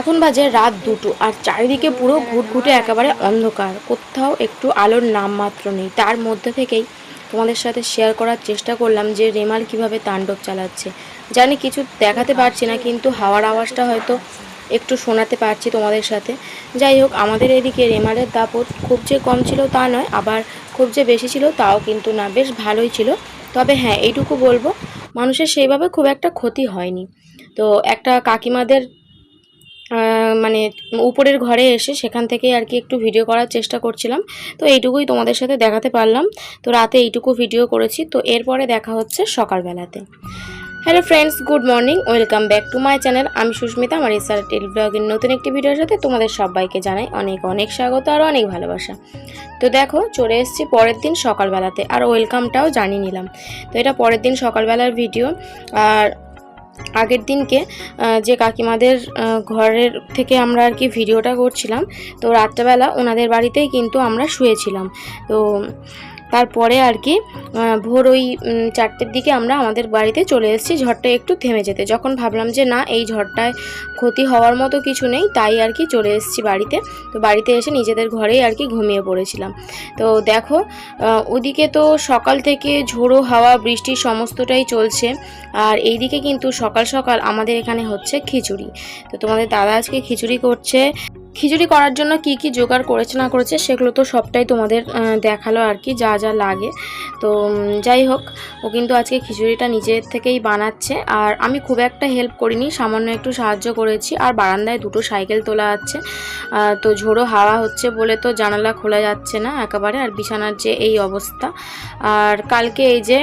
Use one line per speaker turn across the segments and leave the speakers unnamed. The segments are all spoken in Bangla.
এখন বাজে রাত দুটো আর চারিদিকে পুরো ঘুটঘুটে একেবারে অন্ধকার। কোথাও একটু আলোর নামমাত্র নেই। তার মধ্যে থেকেই তোমাদের সাথে শেয়ার করার চেষ্টা করলাম যে রেমাল কীভাবে তাণ্ডব চালাচ্ছে। জানি কিছু দেখাতে পারছি না, কিন্তু হাওয়ার আওয়াজটা হয়তো একটু শোনাতে পারছি তোমাদের সাথে। যাই হোক, আমাদের এদিকে রেমালের দাপট খুব যে কম ছিল তা নয়, আবার খুব যে বেশি ছিল তাও কিন্তু না, বেশ ভালোই ছিল। তবে হ্যাঁ এইটুকু বলব, মানুষের সেইভাবে খুব একটা ক্ষতি হয়নি। তো একটা কাকিমাদের মানে উপরের ঘরে এসে সেখান থেকে আর কি একটু ভিডিও করার চেষ্টা করছিলাম। তো এইটুকুই তোমাদের সাথে দেখাতে পারলাম। তো রাতে এইটুকু ভিডিও করেছি। তো এরপরে দেখা হচ্ছে সকালবেলাতে। Hello friends good morning welcome back to my channel আমি সুস্মিতা, আমার এসআর টেল ব্লগের নতুন একটি ভিডিওর সাথে তোমাদের সবাইকে জানাই অনেক অনেক স্বাগত আর অনেক ভালোবাসা। তো দেখো, চলে এসেছি পরের দিন সকালবেলাতে। আর ওয়েলকামটাও জানিয়ে নিলাম। তো এটা পরের দিন সকালবেলার ভিডিও আর আগের দিনকে যে কাকিমাদের ঘরের থেকে আমরা আর কি ভিডিওটা করছিলাম, তো রাত্রেবেলা ওনাদের বাড়িতেই কিন্তু আমরা শুয়েছিলাম। তো তারপরে আর কি ভোর ওই চারটের দিকে আমরা আমাদের বাড়িতে চলে এসেছি, ঝড়টা একটু থেমে যেতে। যখন ভাবলাম যে না, এই ঝড়টায় ক্ষতি হওয়ার মতো কিছু নেই, তাই আর কি চলে এসেছি বাড়িতে। তো বাড়িতে এসে নিজেদের ঘরেই আর কি ঘুমিয়ে পড়েছিলাম। তো দেখো ওদিকে তো সকাল থেকে ঝোড়ো হাওয়া, বৃষ্টি সমস্তটাই চলছে। আর এইদিকে কিন্তু সকাল সকাল আমাদের এখানে হচ্ছে খিচুড়ি। তো তোমাদের দাদা আজকে খিচুড়ি করছে। খিচুড়ি করার জন্য কি কি জোগাড় করেছে, না করেছে, সেগুলো তো সবটাই তোমাদের দেখাল আর কি, যা যা লাগে। তো যাই হোক, ও কিন্তু আজকে খিচুড়িটা নিজের থেকেই বানাচ্ছে। আর আমি খুব একটা হেল্প করিনি, সামান্য একটু সাহায্য করেছি। আর বারান্দায় দুটো সাইকেল তোলা আছে। তো ঝোড়ো হাওয়া হচ্ছে বলে তো জানালা খোলা যাচ্ছে না একেবারে, আর বিছানার যে এই অবস্থা। আর কালকে এই যে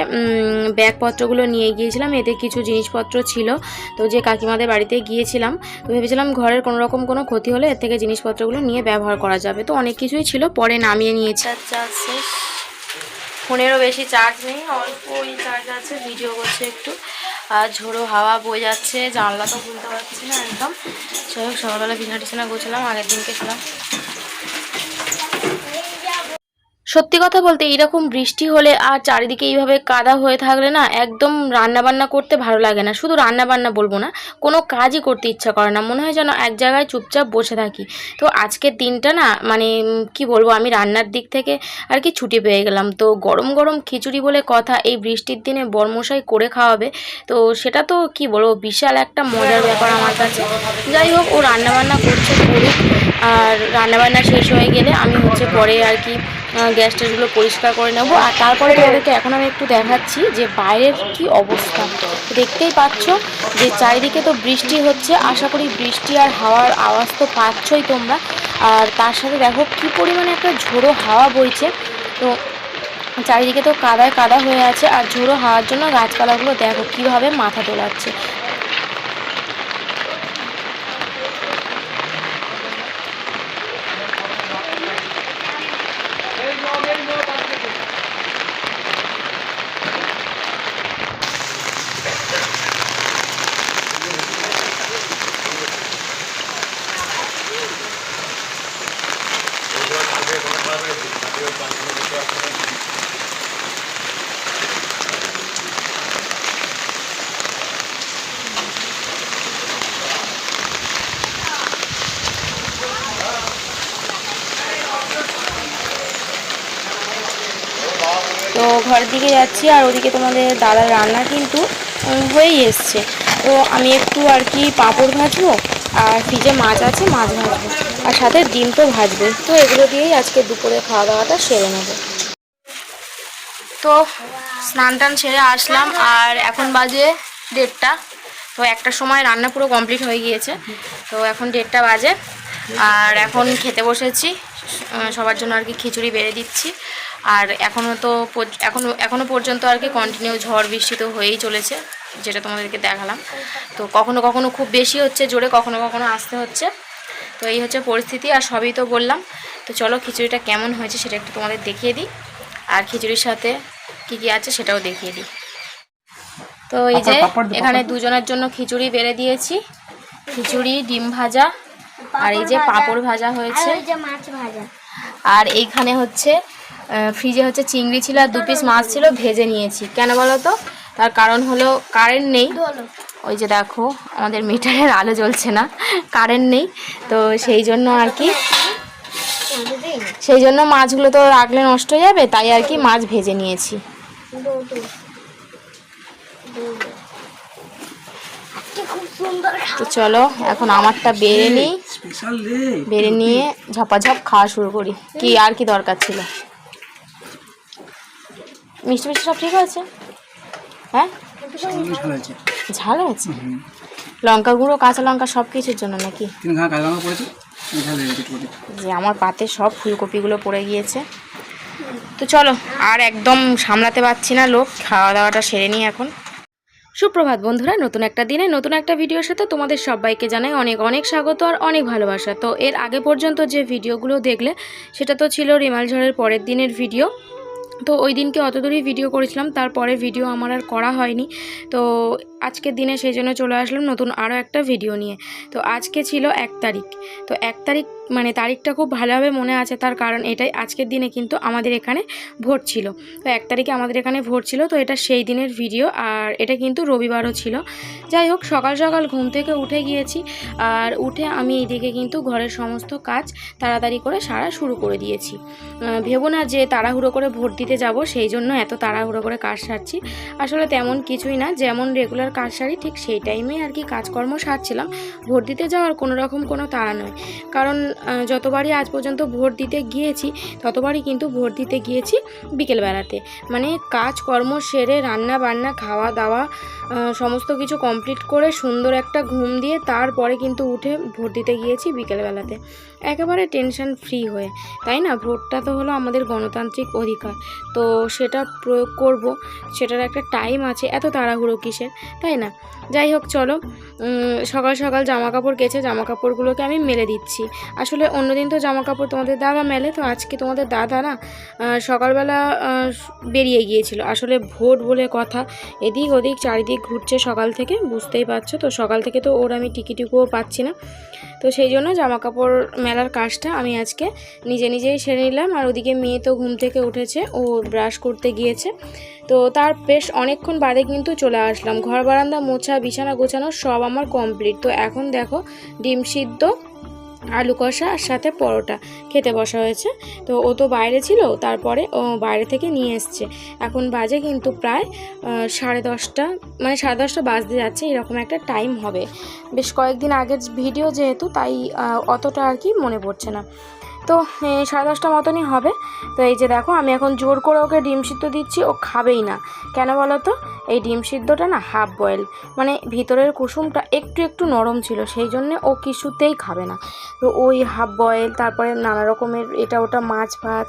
ব্যাগপত্রগুলো নিয়ে গিয়েছিলাম, এতে কিছু জিনিসপত্র ছিল। তো যে কাকিমাদের বাড়িতে গিয়েছিলাম, তো ভেবেছিলাম ঘরের কোনো রকম কোনো ক্ষতি হলে এর থেকে জিনিসপত্রগুলো নিয়ে ব্যবহার করা যাবে। তো অনেক কিছুই ছিল, পরে নামিয়ে নিয়েছি। চার্জ শেষ। ফোনেরও বেশি চার্জ নেই অল্পই চার্জ আছে ভিডিও করছে একটু। আর ঝোড়ো হাওয়া বয়ে যাচ্ছে, জানলা তো খুলতে পারছি না একদম। যাই হোক, সকালবেলা বিছানা টিছানা গোছালাম, আগের দিনকে ছিলাম। সত্যি কথা বলতে এইরকম বৃষ্টি হলে আর চারিদিকে এইভাবে কাদা হয়ে থাকলে না একদম রান্না বান্না করতে ভালো লাগে না। শুধু রান্না বান্না বলব না, কোনো কাজই করতে ইচ্ছা করে না। মনে হয় যেন এক জায়গায় চুপচাপ বসে থাকি। তো আজকের দিনটা না মানে কি বলব, আমি রান্নার দিক থেকে আর কি ছুটি পেয়ে গেলাম। তো গরম গরম খিচুড়ি বলে কথা এই বৃষ্টির দিনে বর্মশাই করে খাওয়াবে। তো সেটা তো কি বলব, বিশাল একটা মজার ব্যাপার আমার কাছে। যাই হোক, ও রান্নাবান্না করছে করুক আর রান্নাবান্না শেষ হয়ে গেলে আমি হচ্ছে পরে আর কি গ্যাস ট্যাসগুলো পরিষ্কার করে নেব। আর তারপরে তোমাদেরকে এখন আমি একটু দেখাচ্ছি যে বাইরের কি অবস্থা। দেখতেই পাচ্ছ যে চারিদিকে তো বৃষ্টি হচ্ছে। আশা করি বৃষ্টি আর হাওয়ার আওয়াজ তো পাচ্ছই তোমরা। আর তার সাথে দেখো কি পরিমাণে একটা ঝোড়ো হাওয়া বইছে। তো চারিদিকে তো কাদায় কাদা হয়ে আছে। আর ঝোড়ো হাওয়ার জন্য গাছপালাগুলো দেখো কীভাবে মাথা তোলাচ্ছে তো ঘরের দিকে যাচ্ছি আর ওদিকে তোমাদের দাদার রান্না কিন্তু হয়েই এসছে। তো আমি একটু আর কি পাঁপড় ভাজবো আর ফ্রিজে মাছ আছে, মাছ ভাজবো। আর সাথে ডিম তো ভাজবে তো এগুলো দিয়েই আজকে দুপুরে খাওয়া দাওয়াটা সেরে নেব। তো স্নান টান সেরে আসলাম আর এখন বাজে দেড়টা। তো একটা সময় রান্না পুরো কমপ্লিট হয়ে গিয়েছে। তো এখন দেড়টা বাজে। আর এখন খেতে বসেছি সবার জন্য আর কি খিচুড়ি বেড়ে দিচ্ছি। আর এখনও তো পর- এখনও এখনও পর্যন্ত আর কি কন্টিনিউ ঝড় বৃষ্টি তো হয়েই চলেছে যেটা তোমাদেরকে দেখালাম। তো কখনো কখনো খুব বেশি হচ্ছে জোরে কখনো কখনো আসতে হচ্ছে। তো এই হচ্ছে পরিস্থিতি আর সবই তো বললাম। তো চলো খিচুড়িটা কেমন হয়েছে সেটা একটু তোমাদের দেখিয়ে দিই। আর খিচুড়ির সাথে কী কী আছে সেটাও দেখিয়ে দিই। তো এই যে এখানে দুজনের জন্য খিচুড়ি বেড়ে দিয়েছি। খিচুড়ি ডিম ভাজা আর এই যে পাঁপড় ভাজা। হয়েছে।
ওই যে মাছ ভাজা।
আর এইখানে হচ্ছে ফ্রিজে হচ্ছে চিংড়ি ছিল আর দু পিস মাছ ছিল ভেজে নিয়েছি। কেন বলো তো? তার কারণ হলো কারেন্ট নেই। ওই যে দেখো আমাদের মিটারের আলো জ্বলছে না কারেন্ট নেই। তো সেই জন্য আর কি সেই জন্য মাছগুলো তো রাখলে নষ্ট হয়ে যাবে তাই আর কি মাছ ভেজে নিয়েছি। তো চলো এখন আমারটা বেড়ে নিই। বেড়ে নিয়ে ঝপাঝপ খাওয়া শুরু করি। কি আর কি দরকার ছিল? মিষ্টি মিষ্টি সব ঠিক আছে হ্যাঁ?
ঝাল আছে
হয়েছে লঙ্কা গুঁড়ো কাঁচা লঙ্কা সব কিছুর জন্য নাকি। যে আমার পাতে সব ফুলকপিগুলো পড়ে গিয়েছে। তো চলো আর একদম সামলাতে পারছি না লোক খাওয়া দাওয়াটা সেরে নিই এখন। সুপ্রভাত বন্ধুরা নতুন একটা দিনে নতুন একটা ভিডিওর সাথে তোমাদের সবাইকে জানাই অনেক অনেক স্বাগত আর অনেক ভালোবাসা। তো এর আগে পর্যন্ত যে ভিডিওগুলো দেখলে সেটা তো ছিল রিমাল ঝড়ের পরের দিনের ভিডিও। তো ওই দিনকে অত দূরই ভিডিও করেছিলাম, তারপরে ভিডিও আমার আর করা হয়নি। তো আজকের দিনে সেই জন্য চলে আসলাম নতুন আরও একটা ভিডিও নিয়ে। তো আজকে ছিল এক তারিখ। তো এক তারিখ মানে তারিখটা খুব ভালোভাবে মনে আছে, তার কারণ এটাই আজকের দিনে কিন্তু আমাদের এখানে ভোট ছিল। তো এক তারিখে আমাদের এখানে ভোট ছিল, তো এটা সেই দিনের ভিডিও আর এটা কিন্তু রবিবারও ছিল। যাই হোক, সকাল সকাল ঘুম থেকে উঠে গিয়েছি আর উঠে আমি এইদিকে কিন্তু ঘরের সমস্ত কাজ তাড়াতাড়ি করে সারা শুরু করে দিয়েছি। ভেবো না যে তাড়াহুড়ো করে ভোট দিতে যাব, সেই জন্য এত তাড়াহুড়ো করে কাজ সারছি। আসলে তেমন কিছুই না, যেমন রেগুলার কাজ সারি, ঠিক সেই টাইমে আর কি কাজকর্ম সারছিলাম। ভোট দিতে যাওয়ার কোনো রকম কোনো তাড়া নয়। কারণ যতবারই আজ পর্যন্ত ভোট দিতে গিয়েছি, ততবারই কিন্তু ভোট দিতে গিয়েছি বিকেলবেলাতে। মানে কাজকর্ম সেরে রান্না বান্না খাওয়া দাওয়া সমস্ত কিছু কমপ্লিট করে সুন্দর একটা ঘুম দিয়ে তারপরে কিন্তু উঠে ভোট দিতে গিয়েছি বিকেলবেলাতে। একেবারে টেনশন ফ্রি হয়ে। তাই না? ভোটটা তো হলো আমাদের গণতান্ত্রিক অধিকার। তো সেটা প্রয়োগ করব। সেটার একটা টাইম আছে। এত তাড়াহুড়ো কিসের? তাই না? যাই হোক, চলো। সকাল সকাল জামা কাপড় কেচে জামা কাপড়গুলোকে আমি মেলে দিচ্ছি। আসলে অন্যদিন তো জামা কাপড় তোমাদের দাদা মেলে, তো আজকে তোমাদের দাদা না সকালবেলা বেরিয়ে গিয়েছিল। আসলে ভোট বলে কথা, এদিক ওদিক চারিদিক ঘুরছে সকাল থেকে, বুঝতেই পারছ তো? সকাল থেকে তো ওর আমি টিকিটুকুও পাচ্ছি না। তো সেই জন্য জামা কাপড় মেলার কাজটা আমি আজকে নিজে নিজেই সেরে নিলাম। আর ওদিকে মেয়ে তো ঘুম থেকে উঠেছে, ও ব্রাশ করতে গিয়েছে। তো তার বেশ অনেকক্ষণ বাদে কিন্তু চলে আসলাম। ঘর বারান্দা মোছা, বিছানা গোছানো সব আমার কমপ্লিট তো এখন দেখো ডিম সিদ্ধ, আলু কষা আর সাথে পরোটা খেতে বসা হয়েছে। তো ও তো বাইরে ছিল, তারপরে ও বাইরে থেকে নিয়ে এসছে। এখন বাজে কিন্তু প্রায় সাড়ে দশটা মানে সাড়ে দশটা বাজতে যাচ্ছে, এরকম একটা টাইম হবে। বেশ কয়েকদিন আগের ভিডিও যেহেতু, তাই অতটা আর কি মনে পড়ছে না। তো সাড়ে দশটা মতনই হবে। তো এই যে দেখো, আমি এখন জোর করে ওকে ডিম সিদ্ধ দিচ্ছি, ও খাবেই না। কেন বলো তো এই ডিম সিদ্ধটা না হাফ বয়েল মানে ভিতরের কুসুমটা একটু একটু নরম ছিল, সেই জন্যে ও কিছুতেই খাবে না। তো ওই হাফ বয়েল তারপরে নানা রকমের এটা ওটা মাছ ফাছ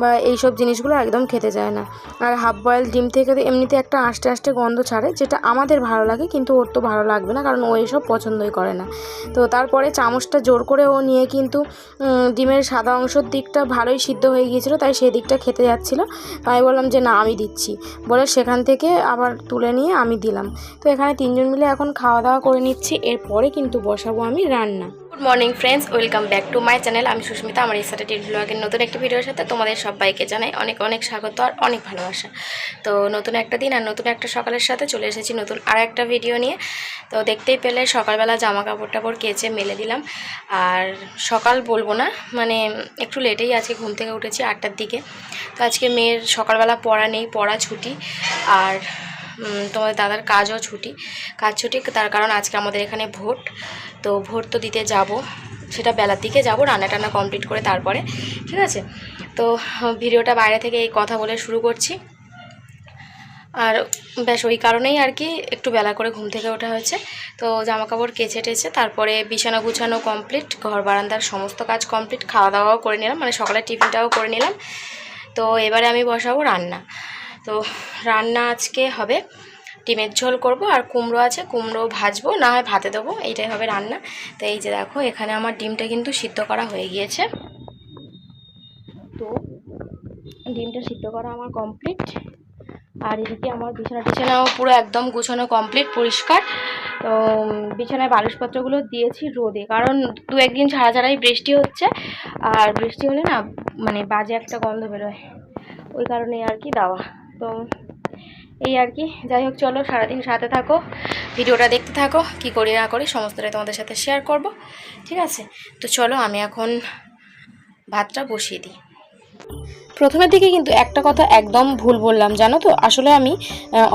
বা এইসব জিনিসগুলো একদম খেতে চায় না। আর হাফ বয়েল ডিম থেকে এমনিতে একটা আস্তে আস্তে গন্ধ ছাড়ে, যেটা আমাদের ভালো লাগে, কিন্তু ওর তো ভালো লাগবে না, কারণ ও এসব পছন্দই করে না। তো তারপরে চামচটা জোর করে ও নিয়ে কিন্তু ডিমের সাদা অংশর দিকটা ভালোই সিদ্ধ হয়ে গিয়েছিল, তাই সেই দিকটা খেতে যাচ্ছিল। তাই বললাম যে, না, আমি দিচ্ছি। বলে সেখান থেকে আবার তুলে নিয়ে আমি দিলাম। তো এখানে তিনজন মিলে এখন খাওয়া দাওয়া করে নিচ্ছি, এরপরে কিন্তু বসাবো আমি রান্না। Good morning friends welcome back to my channel আমি সুস্মিতা, আমার এই স্যাটারডে ব্লগের নতুন একটি ভিডিওর সাথে তোমাদের সবাইকে জানাই অনেক অনেক স্বাগত আর অনেক ভালোবাসা। তো নতুন একটা দিন আর নতুন একটা সকালের সাথে চলে এসেছি নতুন আর একটা ভিডিও নিয়ে। তো দেখতেই পেলে সকালবেলা জামা কাপড় টাপড় কেচে মেলে দিলাম। আর সকাল বলব না মানে একটু লেটেই আজকে ঘুম থেকে উঠেছি আটটার দিকে। তো আজকে মেয়ের সকালবেলা পড়া নেই, পড়া ছুটি। আর তোমাদের দাদার কাজও ছুটি, কাজ ছুটি, তার কারণ আজকে আমাদের এখানে ভোট, তো ভোট তো দিতে যাব, সেটা বেলার দিকে যাব, রান্না টান্না কমপ্লিট করে তারপরে, ঠিক আছে? তো, ভিডিওটা বাইরে থেকে এই কথা বলে শুরু করছি। আর ব্যাস ওই কারণেই আর কি, একটু বেলা করে ঘুম থেকে ওঠা হয়েছে, তো জামা কাপড় কেচে টেচে, তারপরে বিছানা গুছানো কমপ্লিট ঘর বারান্দার সমস্ত কাজ কমপ্লিট খাওয়া দাওয়াও করে নিলাম মানে সকালের টিফিনটাও করে নিলাম, তো এবারে আমি বসাবো রান্না। তো রান্না আজকে হবে ডিমের ঝোল করব আর কুমড়ো আছে, কুমড়ো ভাজবো, না হয় ভাতে দেবো, এইটাই হবে রান্না। তো এই যে দেখো, এখানে আমার ডিমটা কিন্তু সিদ্ধ করা হয়ে গিয়েছে। তো ডিমটা সিদ্ধ করা আমার কমপ্লিট আর এদিকে আমার বিছানা টিছানাও পুরো একদম গুছানো কমপ্লিট পরিষ্কার। তো বিছানায় বালিশপত্রগুলো দিয়েছি রোদে, কারণ দু, একদিন ছাড়া ছাড়াই বৃষ্টি হচ্ছে। আর বৃষ্টি হলে না মানে বাজে একটা গন্ধ বেরোয়। ওই কারণে আর কি দেওয়া। তো এই আর কি। যাই হোক, চলো সারাদিন সাথে থাকো, ভিডিওটা দেখতে থাকো, কি করি না করি, সমস্তটাই তোমাদের সাথে শেয়ার করব, ঠিক আছে? তো চলো আমি এখন ভাতটা বসিয়ে দিই। প্রথমের দিকে কিন্তু একটা কথা একদম ভুল বললাম, জানো তো? আসলে আমি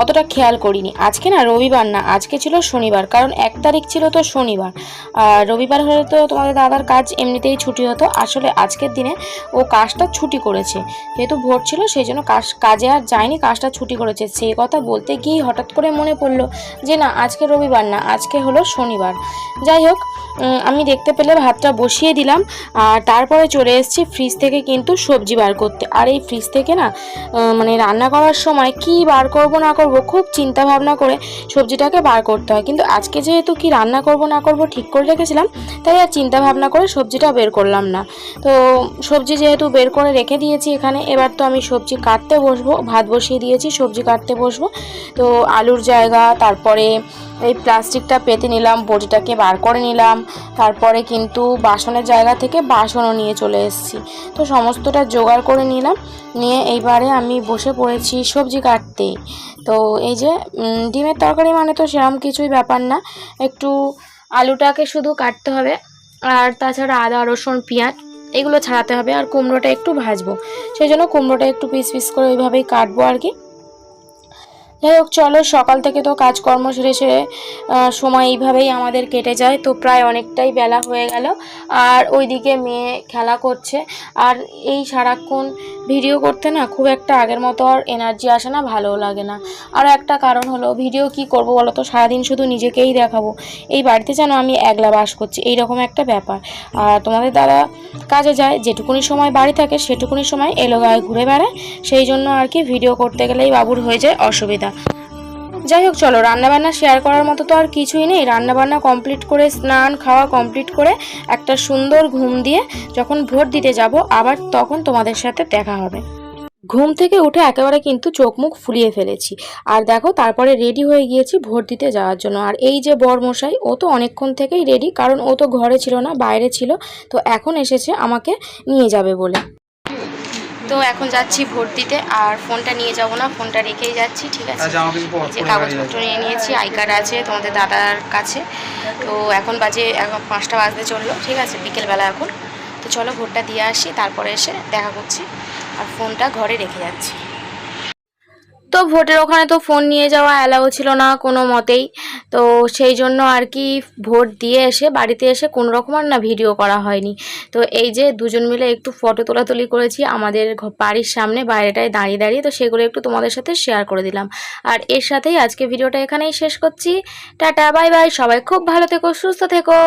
অতটা খেয়াল করিনি। আজকে না রবিবার না, আজকে ছিল শনিবার, কারণ এক তারিখ ছিল তো শনিবার। আর রবিবার হলে তো তোমাদের দাদার কাজ এমনিতেই ছুটি হতো। আসলে আজকের দিনে ও কাজটা ছুটি করেছে। যেহেতু ভোট ছিল, সেই জন্য কাজ, কাজে আর যায়নি, কাজটা ছুটি করেছে। সেই কথা বলতে গিয়েই হঠাৎ করে মনে পড়ল যে না, আজকে রবিবার না, আজকে হলো শনিবার। যাই হোক আমি দেখতে পেলে ভাতটা বসিয়ে দিলাম। আর তারপরে চলে এসেছি ফ্রিজ থেকে কিন্তু সবজি বার করতে। আর এই ফ্রিজ থেকে না মানে রান্না করার সময় কি বার করব না করব খুব চিন্তা ভাবনা করে সবজিটাকে বার করতে হয়। কিন্তু আজকে যেহেতু কি রান্না করব না করব ঠিক করে রেখেছিলাম, তাই আর চিন্তা ভাবনা করে সবজিটা বের করলাম না। তো সবজি যেহেতু বের করে রেখে দিয়েছি এখানে, এবার তো আমি সবজি কাটতে বসবো, ভাত বসিয়ে দিয়েছি, সবজি কাটতে বসবো। তো আলুর জায়গা, তারপরে এই প্লাস্টিকটা পেতে নিলাম বটিটাকে বার করে নিলাম, তারপরে কিন্তু বাসনের জায়গা থেকে বাসনও নিয়ে চলে এসেছি। তো সমস্তটা জোগাড় করে নিলাম। নিয়ে এইবারে আমি বসে পড়েছি সবজি কাটতে। তো এই যে ডিমের তরকারি মানে তো সেরকম কিছুই ব্যাপার না। একটু আলুটাকে শুধু কাটতে হবে। আর তাছাড়া আদা, রসুন, পেঁয়াজ এগুলো ছাড়াতে হবে। আর কুমড়োটা একটু ভাজবো। সেই জন্য কুমড়োটা একটু পিস পিস করে ওইভাবেই কাটবো আর কি। যাই হোক, চলো, সকাল থেকে তো কাজকর্ম সেরে সেরে সময় এইভাবেই আমাদের কেটে যায়। তো প্রায় অনেকটাই বেলা হয়ে গেল। আর ওইদিকে মেয়ে খেলা করছে। আর এই সারাক্ষণ ভিডিও করতে না খুব একটা আগের মতো আর এনার্জি আসে না, ভালোও লাগে না। আর একটা কারণ হলো, ভিডিও কি করব বলো তো? সারাদিন শুধু নিজেকেই দেখাবো। এই বাড়িতে যেন আমি একলা বাস করছি এই রকম একটা ব্যাপার। আর তোমাদের দাদা কাজে যায়, যেটুকুনি সময় বাড়ি থাকে, সেটুকুনি সময় এলো গায়ে ঘুরে বেড়ায়। সেই জন্য আর কি, ভিডিও করতে গেলেই বাবুর হয়ে যায় অসুবিধা। যাই হোক, চলো, রান্নাবান্না শেয়ার করার মতো তো আর কিছুই নেই। রান্নাবান্না কমপ্লিট করে, স্নান, খাওয়া কমপ্লিট করে একটা সুন্দর ঘুম দিয়ে যখন ভোট দিতে যাব, আবার তখন তোমাদের সাথে দেখা হবে। ঘুম থেকে উঠে একেবারে কিন্তু চোখ মুখ ফুলিয়ে ফেলেছি। আর দেখো, তারপরে রেডি হয়ে গিয়েছি ভোট দিতে যাওয়ার জন্য। আর এই যে বরমশাই, ও তো অনেকক্ষণ থেকেই রেডি কারণ ও তো ঘরে ছিল না, বাইরে ছিল, তো এখন এসেছে আমাকে নিয়ে যাবে বলে। তো এখন যাচ্ছি ভোট দিতে আর ফোনটা নিয়ে যাব না ফোনটা রেখেই যাচ্ছি ঠিক আছে?
পর
যে কাগজপত্র নিয়ে নিয়েছি আই কার্ড আছে তোমাদের দাদার কাছে। তো এখন বাজে এখন পাঁচটা বাজতে চলল ঠিক আছে? বিকেলবেলা এখন। তো চলো ভোটটা দিয়ে আসি তারপরে এসে দেখা করছি আর ফোনটা ঘরে রেখে যাচ্ছি। তো ভোটের ওখানে তো ফোন নিয়ে যাওয়া অ্যালাউ ছিল না কোনো মতেই। তো সেই জন্য আর কি ভোট দিয়ে এসে বাড়িতে এসে কোনো রকম আর না ভিডিও করা হয়নি। তো এই যে দুজন মিলে একটু ফটো তোলাতুলি করেছি, আমাদের বাড়ির সামনে বাইরেটায় দাঁড়িয়ে দাঁড়িয়ে, তো সেগুলো একটু তোমাদের সাথে শেয়ার করে দিলাম। আর এর সাথেই আজকে ভিডিওটা এখানেই শেষ করছি। টাটা বাই বাই সবাই খুব ভালো থেকো, সুস্থ থেকো।